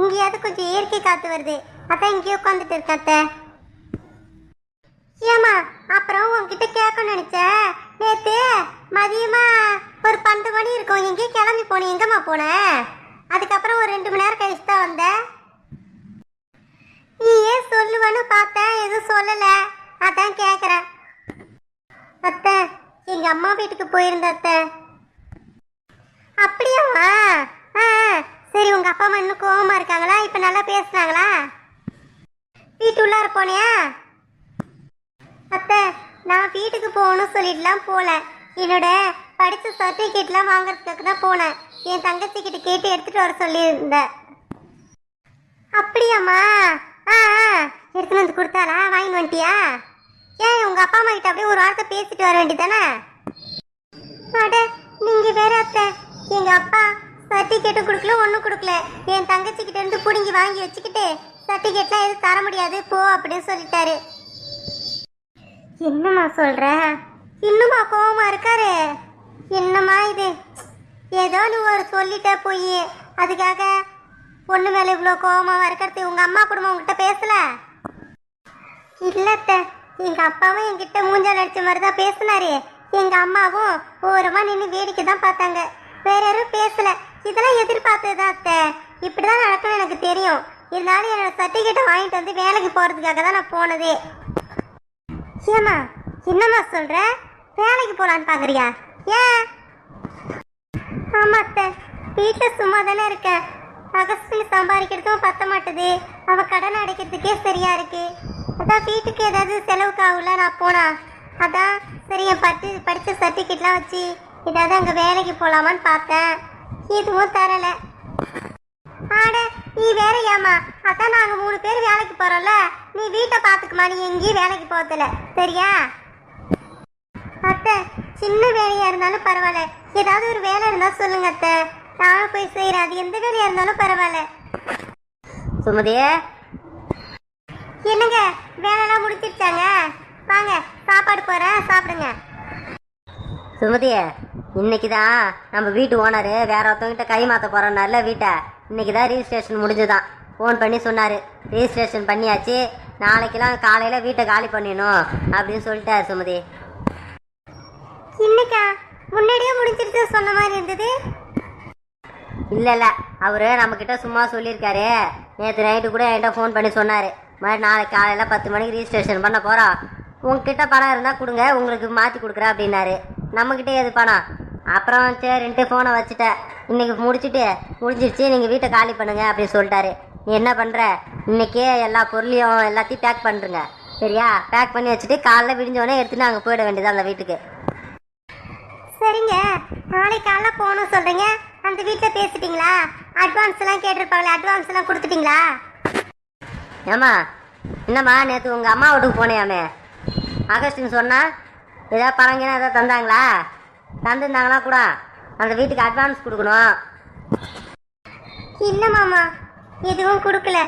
இங்கேயாவது கொஞ்சம் இயற்கை காத்து வருது. அதான் இங்கேயே உட்காந்துட்டு இருக்கேன் அத்தை. ஏமா அப்புறம் உங்ககிட்ட கேட்கணும்னு நினைச்சேன் நேத்து மதியமா ஒரு பன்னெண்டு மணி இருக்கும். எங்கேயும் கிளம்பி போனேன் எங்கம்மா போனேன் அதுக்கப்புறம் ஒரு ரெண்டு மணி நேரம் கழிச்சு தான் வந்தேன் நீ ஏன் சொல்லுவேன்னு பார்த்தேன். எதுவும் சொல்லல. அதான் கேட்குறேன் அத்தை எங்க அம்மா வீட்டுக்கு போயிருந்த அத்தை. அப்படியாம்மா? ஆ. சரி உங்கள் அப்பா அம்மா இன்னும் கோவமாக இருக்காங்களா? இப்போ நல்லா பேசுனாங்களா? வீட்டு உள்ளார போனியா? அத்தை நான் வீட்டுக்கு போகணும்னு சொல்லிட்டுலாம் போகல என்னோட படித்த சர்டிஃபிகேட்லாம் வாங்குறதுக்கு தான் போனேன். என் தங்கச்சி கிட்ட கேட்டு எடுத்துகிட்டு வர சொல்லியிருந்தேன். அப்படியாம்மா? ஆ ஆ. எடுத்துன்னு வந்து கொடுத்தாளா? வாங்கிட்டு வந்துட்டியா? ஏன் உங்கள் அப்பா அம்மா கிட்ட அப்படியே ஒரு வார்த்தை பேசிட்டு வர வேண்டியதானே அட நீங்கள் வேற அத்தை. எங்கள் அப்பா சர்டிஃபிகேட்டும் கொடுக்கல ஒன்றும் கொடுக்கல. என் தங்கச்சிக்கிட்ட இருந்து பிடுங்கி வாங்கி வச்சுக்கிட்டு சர்டிஃபிகேட்லாம் எதுவும் தர முடியாது போ அப்படின்னு சொல்லிட்டாரு. என்னம்மா சொல்ற? இன்னுமா கோவமாக இருக்காரு. என்னம்மா இது? ஏதோ நீ ஒரு சொல்லிட்ட போய். அதுக்காக பொண்ணு மேலே இவ்வளோ கோபமாக இருக்கிறது? உங்கள் அம்மா குடும்பம் உங்ககிட்ட பேசல? இல்லத்த எங்கள் அப்பாவும் என்கிட்ட மூஞ்சால் அடிச்ச மாதிரி தான் பேசினாரு. எங்கள் அம்மாவும் ஓரமாக நின்று வேடிக்கை தான் பார்த்தாங்க. வேற யாரும் பேசலை. இதெல்லாம் எதிர்பார்த்ததுதான் அத்தை. இப்படிதான் நடக்கும்னு எனக்கு தெரியும். இருந்தாலும் என்னோட சர்டிஃபிகேட்டை வாங்கிட்டு வந்து வேலைக்கு போறதுக்காக தான் நான் போனதே. ஏமா என்னம்மா சொல்ற? வேலைக்கு போலான்னு பாக்குறியா? ஏன்? ஆமா அத்தை. வீட்டில் சும்மா தானே இருக்கேன் அகஸ்டின் சம்பாதிக்கிறதும் பத்த மாட்டுது. அவ கடன் அடைக்கிறதுக்கே சரியா இருக்கு. அதான் வீட்டுக்கு ஏதாவது செலவுக்கு ஆகுல நான் போனா. அதான் சரி என் பட்டு படித்த சர்டிஃபிகேட்லாம் வச்சு ஏதாவது அங்கே வேலைக்கு போகலாமான்னு பார்த்தேன். இதுவும் தரல. ஆட நீ வேற ஏமா அதான் நாங்க மூணு பேர் வேலைக்கு போறோம்ல. நீ வீட்டை பாத்துக்குமா நீ எங்கேயும் வேலைக்கு போகல சரியா? அத்தை சின்ன வேலையா இருந்தாலும் பரவாயில்ல. ஏதாவது ஒரு வேலை இருந்தா சொல்லுங்க அத்தை. நானும் போய் செய்யறேன் அது எந்த வேலையா இருந்தாலும் பரவாயில்ல. சுமதியே. என்னங்க? வேலைலாம் முடிச்சிருச்சாங்க? வாங்க சாப்பாடு போறேன். சாப்பிடுங்க. சுமதியே. இன்னைக்கு தான் நம்ம வீட்டு ஓனரு வேற ஒருத்தவங்கிட்ட கை மாற்ற போகிறோம்னால வீட்டை. இன்னைக்கு தான் ரிஜிஸ்ட்ரேஷன் முடிஞ்சுதான். ஃபோன் பண்ணி சொன்னார். ரிஜிஸ்ட்ரேஷன் பண்ணியாச்சு. நாளைக்கெல்லாம் காலையில் வீட்டை காலி பண்ணிடணும் அப்படின்னு சொல்லிட்டாரு சுமதி. இன்னைக்கா முன்னாடியே முடிஞ்சிருச்சு சொன்ன மாதிரி இருந்தது? இல்லை இல்லை அவர் நம்மக்கிட்ட சும்மா சொல்லியிருக்காரு. நேற்று நைட்டு கூட என்கிட்ட ஃபோன் பண்ணி சொன்னார். மாதிரி நாளைக்கு காலையில் பத்து மணிக்கு ரிஜிஸ்ட்ரேஷன் பண்ண போகிறோம் உங்ககிட்ட பணம் இருந்தால் கொடுங்க. உங்களுக்கு மாற்றி கொடுக்குறேன் அப்படின்னாரு. நம்மக்கிட்ட எது பணம்? அப்புறம் சரின்ட்டு ஃபோனை வச்சுட்டேன். இன்னைக்கு முடிச்சுட்டு முடிஞ்சிருச்சு நீங்கள் வீட்டை காலி பண்ணுங்க அப்படின்னு சொல்லிட்டாரு. நீ என்ன பண்ணுற இன்னைக்கே எல்லா பொருளையும் எல்லாத்தையும் பேக் பண்ணுறங்க சரியா? பேக் பண்ணி வச்சுட்டு காலைல விடிஞ்சோடனே எடுத்துட்டு அங்கே போயிட வேண்டியது அந்த வீட்டுக்கு. சரிங்க. நாளைக்கு காலைல போகணும் சொல்றீங்க. அந்த வீட்டில் பேசிட்டீங்களா? அட்வான்ஸ் எல்லாம் கேட்டிருப்பாங்களே அட்வான்ஸ் எல்லாம் கொடுத்துட்டீங்களா? ஏம்மா என்னம்மா நேற்று உங்கள் அம்மா வீட்டுக்கு போனேயாமே? ஆகஸ்டின் சொன்னா ஏதாவது பணங்கினா ஏதாவது தந்தாங்களா? தந்துருந்தாங்களா கூட? அந்த வீட்டுக்கு அட்வான்ஸ் கொடுக்கணும். இல்ல மாமா? எதுவும் கொடுக்கல.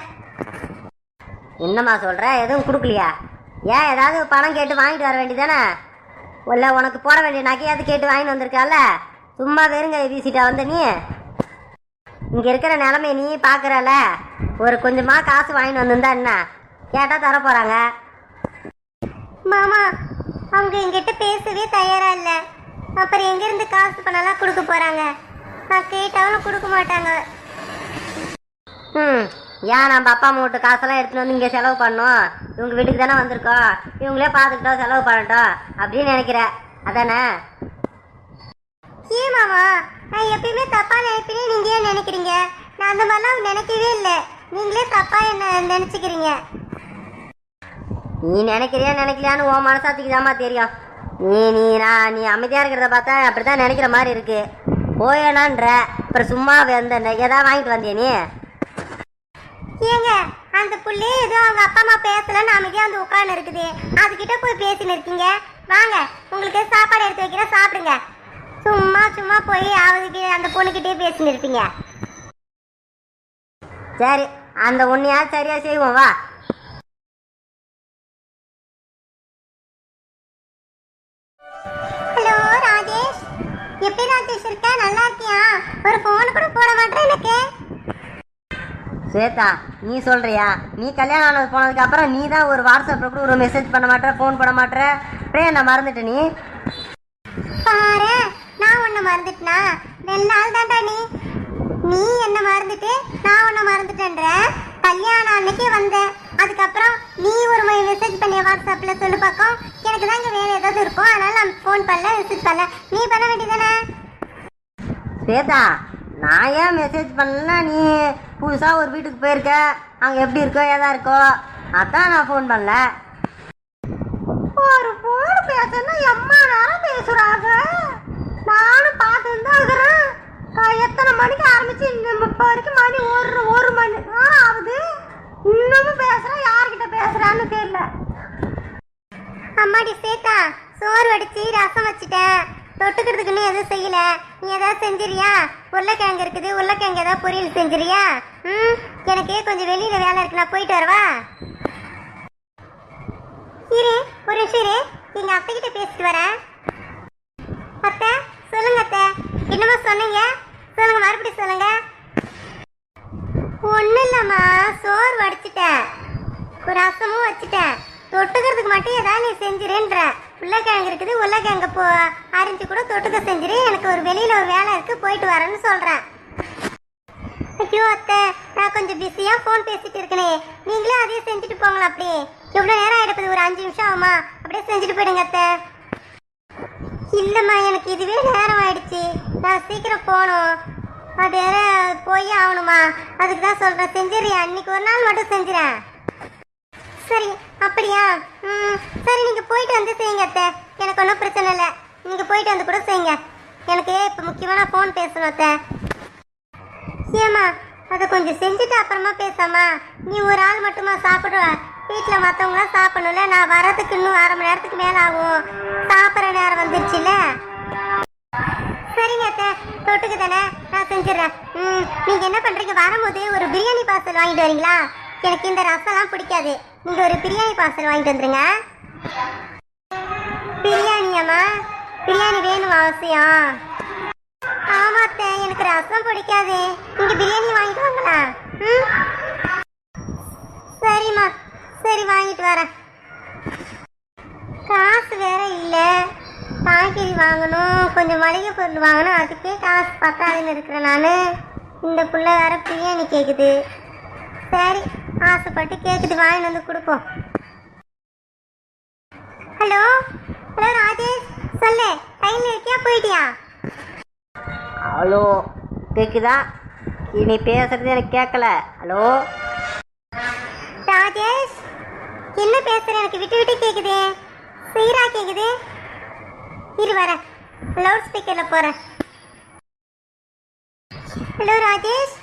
என்னம்மா சொல்கிற எதுவும் கொடுக்கலையா? ஏன் ஏதாவது பணம் கேட்டு வாங்கிட்டு வர வேண்டியதானே இல்லை உனக்கு போட வேண்டிய நகையாவது கேட்டு வாங்கிட்டு வந்திருக்கால சும்மா வெறுங்க வீசிட்டா வந்த நீ? இங்கே இருக்கிற நிலமைய நீ பார்க்குறல ஒரு கொஞ்சமாக காசு வாங்கிட்டு வந்திருந்தா என்ன? கேட்டால் தர போகிறாங்க மாமா அவங்க என்கிட்ட பேசவே தயாரா இல்ல. அப்புறம் எங்க இருந்து காசு பணம்லாம் கொடுக்க போறாங்க? நான் கேட்டாலும் கொடுக்க மாட்டாங்க. ம் ஏன் நம்ம அப்பா அம்மா வீட்டு காசெல்லாம் எடுத்துன்னு வந்து இங்கே செலவு பண்ணோம்? இவங்க வீட்டுக்கு தானே வந்திருக்கோம். இவங்களே பார்த்துக்கிட்டோம் செலவு பண்ணட்டும் அப்படின்னு நினைக்கிற. அதானே? ஏன் மாமா? நான் எப்பயுமே தப்பா நினைப்பேனே நீங்க ஏன் நினைக்கிறீங்க? நான் அந்த மாதிரிலாம் நினைக்கவே இல்லை. நீங்களே தப்பா என்ன நினைச்சுக்கிறீங்க? நீ நினைக்கிறியா நினைக்கலையான்னு உன் மனசாத்திக்கு தாம்மா தெரியும். நீ நீ நான் நீ அமைதியாக இருக்கிறத பார்த்தா அப்படி தான் நினைக்கிற மாதிரி இருக்கு. போயணான்ற அப்புறம் சும்மா வந்த எதாவது வாங்கிட்டு வந்தியா நீ? ஏங்க அந்த புள்ளே ஏதோ அவங்க அப்பா அம்மா பேசலன்னு அமைதியா வந்து உட்கார்ந்து இருக்குது. அதுகிட்ட போய் பேசின்னு இருக்கீங்க. வாங்க உங்களுக்கு சாப்பாடு எடுத்து வைக்கிறேன் சாப்பிடுங்க. சும்மா சும்மா போய் அவதுக்கு அந்த பொண்ணுகிட்டே பேசின்னு இருப்பீங்க. சரி அந்த ஒன்றையாவது சரியாக செய்வோம். வா. ஒரு ஃபோன் கூட போட மாட்டேன் எனக்கு. ஸ்வேதா நீ சொல்றியா? நீ கல்யாணம் ஆனது போனதுக்கு அப்புறம் நீ தான் ஒரு வாட்ஸ்அப்ல கூட ஒரு மெசேஜ் பண்ண மாட்டேற ஃபோன் பண்ண மாட்டேற? அப்படியே என்ன மறந்துட்ட நீ? பாரு நான் உன்னை மறந்துட்டனா? ரெண்டு நாள் தான்டா நீ. நீ என்ன மறந்துட்டு நான் உன்னை மறந்துட்டேன்ற? கல்யாணம் அன்னைக்கு வந்தேன் அதுக்கப்புறம் நீ ஒரு மெசேஜ் பண்ணிய வாட்ஸ்அப்ல சொல்லு பக்கம் எனக்கு தான் இங்க வேற ஏதாவது இருக்கும் அதனால நான் ஃபோன் பண்ணல மெசேஜ் பண்ணல. நீ பண்ண வேண்டியதானே ஸ்வேதா நான் ஏன் மெசேஜ் பண்ணலன்னா நீ புதுசாக ஒரு வீட்டுக்கு போயிருக்க. அங்கே எப்படி இருக்கோ ஏதா இருக்கோ. அதான் நான் ஃபோன் பண்ணல. ஒரு ஃபோன் பேசணும் எம்மா நேரம் பேசுறாங்க? நானும் பார்த்துட்டு தான் இருக்கிறேன் எத்தனை மணிக்கு ஆரம்பிச்சு இப்போ வரைக்கும் மணி ஒரு ஒரு மணி ஆகுது. இன்னமும் பேசுறேன் யார்கிட்ட பேசுறான்னு தெரியல. அம்மாடி சேத்தா சோறு வடிச்சு ரசம் வச்சுட்டேன். தொட்டுக்கிறதுக்குன்னு எதுவும் செய்யல. நீ ஏதாவது செஞ்சிரியா உருளைக்கிழங்கு இருக்குது. உருளைக்கிழங்கு ஏதாவது பொரியல் செஞ்சிரியா ம் எனக்கு கொஞ்சம் வெளியில வேலை இருக்கு. நான் போயிட்டு வரவா? இரு ஒரு நிமிஷம் இரு. எங்க அத்தை கிட்ட பேசிட்டு வரேன். அத்தை சொல்லுங்க அத்தை. என்னமோ சொன்னீங்க? சொல்லுங்க மறுபடியும் சொல்லுங்க. ஒன்றும் இல்லைம்மா சோறு வடிச்சிட்டேன். ஒரு ரசமும் வச்சுட்டேன். தொட்டுக்கிறதுக்கு மட்டும் ஏதாவது நீ செஞ்சிருன்ற. உருளைக்கிழங்கு இருக்குது உருளைக்கிழங்கு போ அரிஞ்சு கூட தொட்டுக்க செஞ்சிரு. எனக்கு ஒரு வெளியில் ஒரு வேலை இருக்குது போயிட்டு வரேன்னு சொல்கிறேன் ஐயோ அத்தை நான் கொஞ்சம் பிஸியாக ஃபோன் பேசிட்டு இருக்கனே. நீங்களே அதையும் செஞ்சுட்டு போங்களா அப்படியே எவ்வளோ நேரம் ஆயிடுப்பது ஒரு அஞ்சு நிமிஷம் ஆகுமா? அப்படியே செஞ்சுட்டு போயிடுங்க அத்தை. இல்லைம்மா எனக்கு இதுவே நேரம் ஆயிடுச்சு. நான் சீக்கிரம் போகணும். அது வேற போய் ஆகணுமா? அதுக்கு தான் சொல்கிறேன் செஞ்சிடுறியா? அன்னைக்கு ஒரு நாள் மட்டும் செஞ்சிடறேன் சரி அப்படியா? ம் சரி நீங்கள் போயிட்டு வந்து செய்யுங்க அத்தை. எனக்கு ஒன்றும் பிரச்சனை இல்லை. நீங்கள் போயிட்டு வந்து கூட செய்யுங்க. எனக்கு இப்போ முக்கியமான ஃபோன் பேசணும் அத்தை? ஏமா அதை கொஞ்சம் செஞ்சுட்டு அப்புறமா பேசாமா? நீ ஒரு ஆள் மட்டுமா சாப்பிடுவ? வீட்டில் மற்றவங்களாம் சாப்பிடணும்ல. நான் வரதுக்கு இன்னும் அரை மணி நேரத்துக்கு மேலே ஆகும். சாப்பிட்ற நேரம் வந்துருச்சுல்ல? சரிங்க அத்தை. தொட்டுக்கு தானே? நான் செஞ்சிடுறேன். ம் நீங்கள் என்ன பண்ணுறீங்க வரும்போது ஒரு பிரியாணி பார்சல் வாங்கிட்டு வரீங்களா? எனக்கு இந்த ரசம்லாம் பிடிக்காது. நீங்கள் ஒரு பிரியாணி பார்சல் வாங்கிட்டு வந்துருங்க. பிரியாணியாம்மா பிரியாணி வேணும் அவசியம். ஆமா எனக்கு ரசம் பிடிக்காது. நீங்கள் பிரியாணி வாங்கிட்டு வாங்களா? ம்? சரிம்மா சரி வாங்கிட்டு வரேன். காசு வேற இல்லை. காய்கறி வாங்கணும். கொஞ்சம் மளிகை பொருள் வாங்கணும். அதுக்கே காசு பத்தாதுன்னு இருக்கிறேன் நான். இந்த புள்ள வேற பிரியாணி கேட்குது சரி. ஆசைப்பட்டு கேட்குது வாங்கிட்டு வந்து கொடுப்போம். ஹலோ? ஹலோ ராஜேஷ் சொல்லு கையில் இருக்கியா போயிட்டியா? ஹலோ கேக்குதா? நீ பேசுறது எனக்கு கேட்கல ஹலோ? ராஜேஷ் என்ன பேசுற? எனக்கு விட்டு விட்டு கேக்குது. சீரா கேக்குது. இரு வரேன் லவுட் ஸ்பீக்கர்ல போறேன். ஹலோ ராஜேஷ்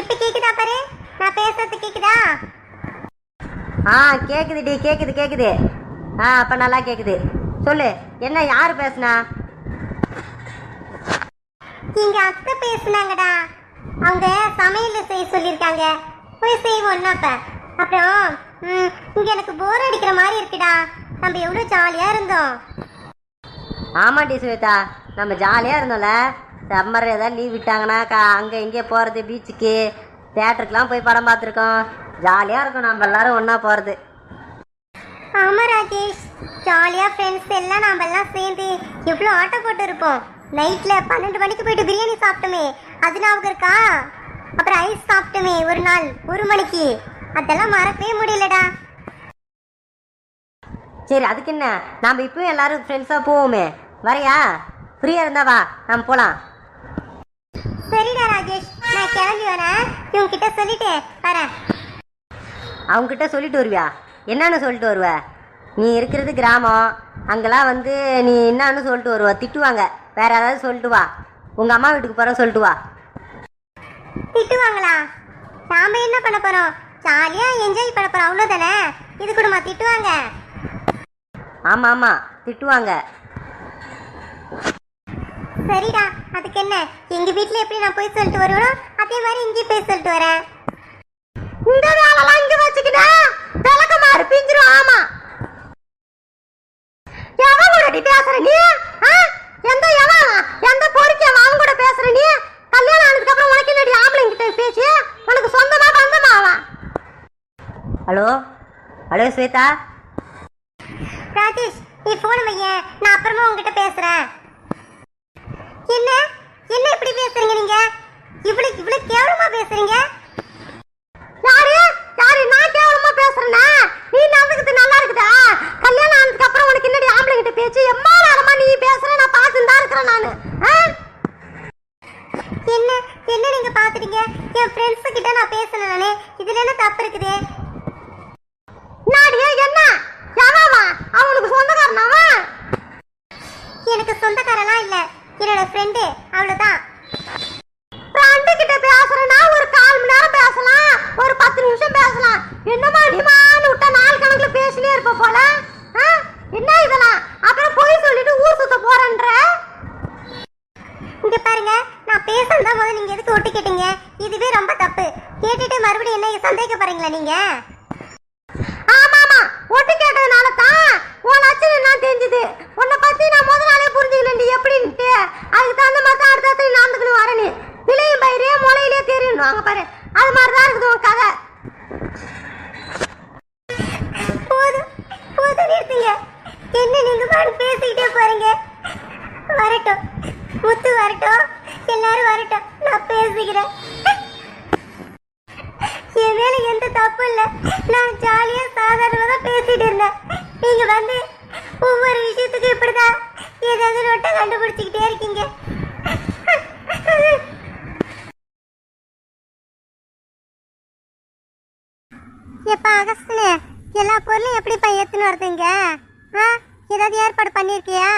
இப்ப கேக்குதா பாரு? நான் பேசுறது கேக்குதா? ஆ கேக்குதுடி கேக்குது கேக்குது. ஆ அப்போ நல்லா கேக்குது. சொல்லு என்ன யார் பேசுனா? இங்க அத்தை பேசுனாங்கடா. அவங்க சமையல் செய்ய சொல்லியிருக்காங்க போய் செய்வோம் அப்ப. அப்புறம் ம், இங்க எனக்கு போர் அடிக்கிற மாதிரி இருக்குடா. நம்ம எவ்வளவு ஜாலியா இருந்தோம். ஆமாண்டி சுவேதா நம்ம ஜாலியாக இருந்தோம்ல. சம்மர் ஏதாவது லீவ் விட்டாங்கன்னா கா அங்கே இங்கே போகிறது பீச்சுக்கு தேட்டருக்குலாம் போய் படம் பார்த்துருக்கோம். ஜாலியாக இருக்கும். நம்ம எல்லாரும் ஒன்றா போகிறது ஆமா ராஜேஷ். ஜாலியா ஃப்ரெண்ட்ஸ் எல்லாம் நாம எல்லாம் சேர்ந்து எவ்வளவு ஆட்டம் போட்டு இருப்போம் நைட்ல பன்னெண்டு மணிக்கு போயிட்டு பிரியாணி சாப்பிட்டோமே. அது ஞாபகம் இருக்கா? அப்புறம் ஐஸ் சாப்பிட்டோமே ஒரு நாள் ஒரு மணிக்கு. அதெல்லாம் மறக்கவே முடியலடா. சரி அதுக்கு என்ன? நாம் இப்பவும் எல்லாரும் ஃப்ரெண்ட்ஸாக போவோமே. வரையா? ஃப்ரீயாக இருந்தா வா நம்ம போகலாம் சரிடா ராஜேஷ் நான் கிளம்பி வரேன். இவங்க கிட்ட சொல்லிட்டு வரேன். அவங்ககிட்ட சொல்லிட்டு வருவியா? என்னன்னு சொல்லிட்டு வருவ? நீ இருக்கிறது கிராமம். அங்கெல்லாம் வந்து நீ என்னன்னு சொல்லிட்டு வருவ? திட்டுவாங்க. வேற ஏதாவது சொல்லிட்டு வா. உங்கள் அம்மா வீட்டுக்கு போகிற சொல்லிட்டு வா. திட்டுவாங்களா? நாம என்ன பண்ண போறோம்? ஜாலியா என்ஜாய் பண்ண போறோம். அவ்வளவுதானே? இது கூடமா திட்டுவாங்க. ஆமாம் ஆமாம் திட்டுவாங்க. சரிடா அதுக்கு என்ன? எங்க வீட்ல எப்படி நான் போய் சொல்லிட்டு வருவேனோ அதே மாதிரி இங்கேயும் போய் சொல்லிட்டு வரேன். இந்த வேலைலாம் இங்க வச்சுக்கிட்டா விளக்கமாறு பிஞ்சிரும் ஆமா. எவன் கூட பேசுற நீ? ஆ? எந்த எவன்? எந்த பொறுக்கி அவன் கூட பேசுற நீ? கல்யாணம் ஆனதுக்கு அப்புறம் உனக்கு சொந்தமா பந்தமாவா? ஹலோ? ஹலோ ஸ்வேதா? ராஜேஷ் நீ போன் வையேன். நான் அப்புறமா உங்ககிட்ட பேசுறேன். என்ன? என்ன இப்படி பேசுறீங்க நீங்க? இவ்வளவு இவ்வளவு கேவலமா பேசுறீங்க. யாரு? யாரு? நான் கேவலமா பேசுறேனா நீ நடந்துக்கிட்டு நல்லா இருக்குதா கல்யாணம் ஆனதுக்கு அப்புறம் உனக்கு என்னடி ஆம்பளை கிட்ட பேச்சு எம்மா நேரமா நீ பேசுற நான் பார்த்துட்டு தான் இருக்கிறேன் நானு. ஆ? என்ன என்ன நீங்க பாத்துட்டீங்க என் ஃப்ரெண்ட்ஸ் கிட்ட நான் பேசினேன் நானே. இதுல என்ன தப்பு இருக்குது? நாடியே என்ன? எவன்வா அவனுக்கு சொந்தக்காரனாவா? எனக்கு சொந்தக்காரெல்லாம் இல்லை. என்னோட ஃப்ரெண்டு அவ்வளோதான் ஃப்ரெண்டு கிட்ட பேசுறேன்னா ஒரு கால் மணி நேரம் பேசலாம் ஒரு பத்து நிமிஷம் பேசலாம். என்னமா டிமான்னு விட்டா நாள் கணக்கில் பேசினே இருப்ப போல? ஆ? என்ன இதெல்லாம்? அப்புறம் போய் சொல்லிட்டு ஊர் சுத்த போறேன்ற? இங்க பாருங்க நான் பேசுறதா முதல்ல நீங்க எதுக்கு ஒட்டு கேட்டீங்க? இதுவே ரொம்ப தப்பு. கேட்டுட்டு மறுபடியும் என்ன சந்தேகப்படுறீங்களா நீங்க? ஆமாமா ஒட்டு கேட்டதுனால தான் உன் லட்சணம் என்ன தெரிஞ்சது? உன்னை பத்தி நான் முதல் நாளே புரிஞ்சுக்கலண்டி எப்படின்ட்டு? அதுக்கு தகுந்த மாதிரி தான் அடுத்த அடுத்து நடந்துக்கணும் வரணும் விளையும் பயிரே முளையிலே தெரியணும் வாங்க பாரு. எப்பா அகஸ்டினு எல்லா பொருளும் எப்படிப்பா ஏற்றுன்னு வருதுங்க? ஆ? ஏதாவது ஏற்பாடு பண்ணியிருக்கியா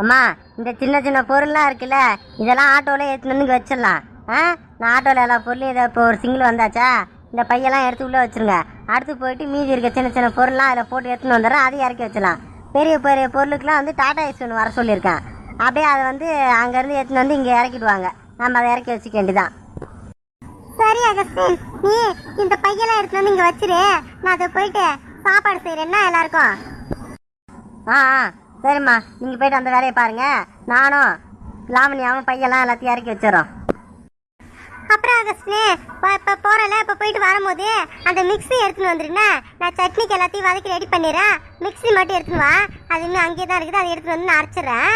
அம்மா இந்த சின்ன சின்ன பொருள்லாம் இருக்குல்ல இதெல்லாம் ஆட்டோவில் ஏற்றினு வந்து இங்கே வச்சிடலாம். ஆ? நான் ஆட்டோவில் எல்லா பொருளையும் இதை இப்போ ஒரு சிங்கிள் வந்தாச்சா? இந்த பையெல்லாம் எடுத்து உள்ளே வச்சிருங்க. அடுத்து போயிட்டு மீதி இருக்க சின்ன சின்ன பொருள்லாம் அதில் போட்டு எடுத்துன்னு வந்துடுறேன் அதையும் இறக்கி வச்சிடலாம். பெரிய பெரிய பொருளுக்கெல்லாம் வந்து டாடா ஐஸ் ஒன்று வர சொல்லியிருக்கேன். அப்படியே அதை வந்து அங்கேருந்து எடுத்துன்னு வந்து இங்கே இறக்கிடுவாங்க. நம்ம அதை இறக்கி வச்சுக்க வேண்டியதான் சரி அகஸ்டின் நீ இந்த பையெல்லாம் எடுத்துட்டு வந்து இங்க வச்சிரு. நான் அதை போயிட்டு சாப்பாடு செய்யறேன்னா எல்லாருக்கும். ஆ ஆ சரிம்மா. நீங்கள் போயிட்டு அந்த வேலையை பாருங்கள் நானும் லாவணியாவும் பையெல்லாம் எல்லாத்தையும் இறக்கி வச்சிடறோம். அப்புறம் அகஸ்டினே இப்போ போறல இப்போ போயிட்டு வரும்போது அந்த மிக்ஸி எடுத்துன்னு வந்துருங்க நான் சட்னிக்கு எல்லாத்தையும் வதக்கி ரெடி பண்ணிடுறேன். மிக்ஸி மட்டும் எடுத்துன்னு வா. அது இன்னும் அங்கேயே தான் இருக்குது. அதை எடுத்துன்னு வந்து நான் அரைச்சிடுறேன்.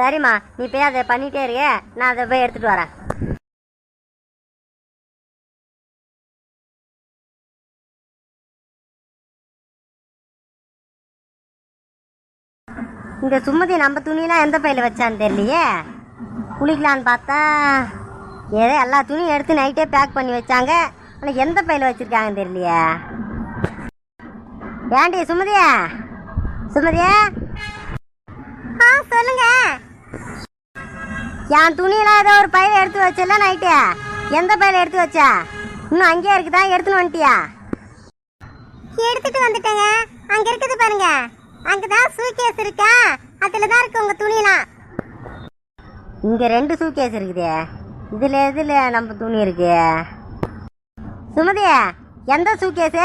சரிம்மா. நீ போய் அதை பண்ணிட்டே இரு. நான் அதை போய் எடுத்துகிட்டு வரேன். இந்த சுமதி நம்ம துணியெலாம் எந்த பையில் வச்சான்னு தெரியலையே? குளிக்கலான்னு பார்த்தா ஏதோ எல்லா துணியும் எடுத்து நைட்டே பேக் பண்ணி வச்சாங்க. ஆனால் எந்த பையில் வச்சுருக்காங்கன்னு தெரியலையே? ஏண்டி சுமதியா? சுமதியா? ஆ சொல்லுங்க. என் துணியெல்லாம் ஏதோ ஒரு பையில எடுத்து வச்சல நைட்டு எந்த பையில எடுத்து வச்ச? இன்னும் அங்கேயே இருக்குதா? எடுத்துன்னு வந்துட்டியா? எடுத்துட்டு வந்துட்டேங்க. அங்க இருக்குது பாருங்க. அங்கதான் சூட்கேஸ் இருக்கா? அதுல தான் இருக்கு உங்க துணிலாம். இங்க ரெண்டு சூட்கேஸ் இருக்குதே. இதுல எதுல நம்ம துணி இருக்கு? சுமதி எந்த சூட்கேஸு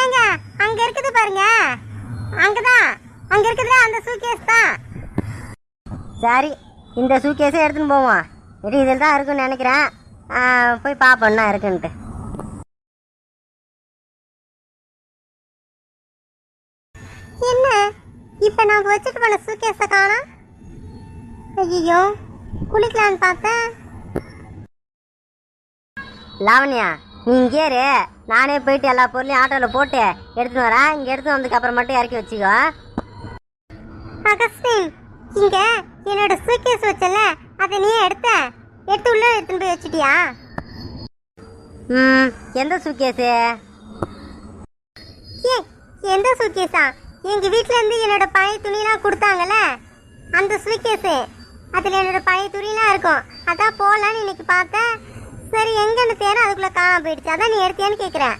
ஏங்க அங்க இருக்குது பாருங்க. அங்கதான். அங்க இருக்குதுல அந்த சூட்கேஸ் தான். சரி இந்த சூட்கேஸே எடுத்துன்னு போவோம். சரி இதில் தான் இருக்குன்னு நினைக்கிறேன். போய் பார்ப்போம் என்ன இருக்குன்ட்டு. என்ன? இப்ப நான் வச்சுட்டு போன சூட்கேஸ காணோம். ஐயோ குளிக்கலான்னு பார்த்தேன். லாவண்யா நீ இங்கே இரு. நானே போயிட்டு எல்லா பொருளையும் ஆட்டோவில் போட்டு எடுத்துன்னு வரேன். இங்கே எடுத்து வந்ததுக்கு அப்புறம் மட்டும் இறக்கி வச்சுக்கோ. அகஸ்டின் இங்க என்னோட சூட்கேஸ் வச்சல அதை நீ எடுத்த. எடுத்து உள்ள எடுத்துன்னு போய் வச்சிட்டியா? ம் எந்த சூட்கேஸு ஏ எந்த சூட்கேஸா எங்கள் வீட்டிலேருந்து இருந்து என்னோட பழைய துணிலாம் கொடுத்தாங்கல்ல அந்த ஸ்வீட்கேஸு அதில் என்னோட பழைய துணிலாம் இருக்கும். அதான் போகலான்னு இன்னைக்கு பார்த்தேன். சரி எங்கேன்னு தேர அதுக்குள்ளே காணாமல் போயிடுச்சு. அதான் நீ எடுத்தியான்னு கேட்குறேன்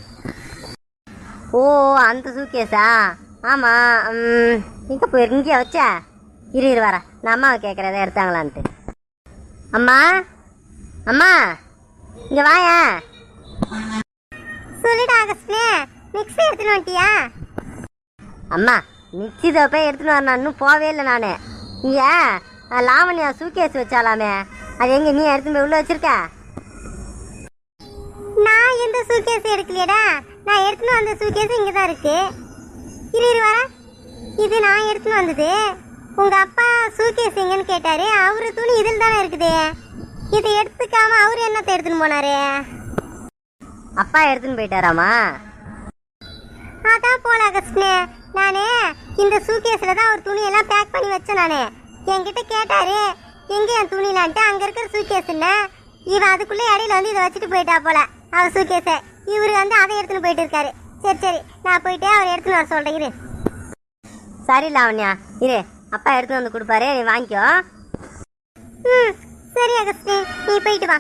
ஓ அந்த சூட்கேஸா ஆமாம் ம், எங்கே போய் இங்கே வச்சா? இரு இரு வரேன். நான் அம்மாவை கேட்குறத எடுத்தாங்களான்ட்டு. அம்மா அம்மா இங்கே வாயா. சொல்லிடா ஆகஸ்ட்னே மிக்ஸி எடுத்துன்னு வந்துட்டியா? அம்மா போய் எடுத்துன்னு வரணும் இன்னும் போவே இல்லை நான். இங்கே லாவண்யா சூட்கேஸ் வச்சாலாமே அது எங்க நீ எடுத்து போய் உள்ள வச்சிருக்க? நான் எந்த சூட்கேஸ் எடுக்கலையடா. நான் எடுத்துன்னு வந்த சூட்கேஸ் இங்கே தான் இருக்கு. இரு இரு வர. இது நான் எடுத்துன்னு வந்தது. உங்க அப்பா சூட்கேஸ் எங்கன்னு கேட்டாரு. அவரு துணி இதில் தானே இருக்குது. இதை எடுத்துக்காம அவரு என்னத்தை எடுத்துன்னு போனாரு? அப்பா எடுத்துன்னு போயிட்டாராமா? அதான் போல அகஸ்ட்னே. நானே இந்த சூட்கேஸில் தான் அவர் துணியெல்லாம் பேக் பண்ணி வச்சேன் நானே. என்கிட்ட கேட்டாரு எங்கே என் துணிலான்ட்டு? அங்கே இருக்கிற சூட்கேஸ் இல்ல இவன் அதுக்குள்ளே இடையில வந்து இதை வச்சுட்டு போயிட்டா போல அவர் சூட்கேஸை இவரு வந்து அதை எடுத்துன்னு போயிட்டு இருக்காரு. சரி சரி நான் போயிட்டு அவர் எடுத்துன்னு வர சொல்கிறேன் இரு. சரி லாவண்யா இரு. அப்பா எடுத்து வந்து கொடுப்பாரு நீ வாங்கிக்கோ. ம் சரி அகஸ்டின் நீ போயிட்டு வா.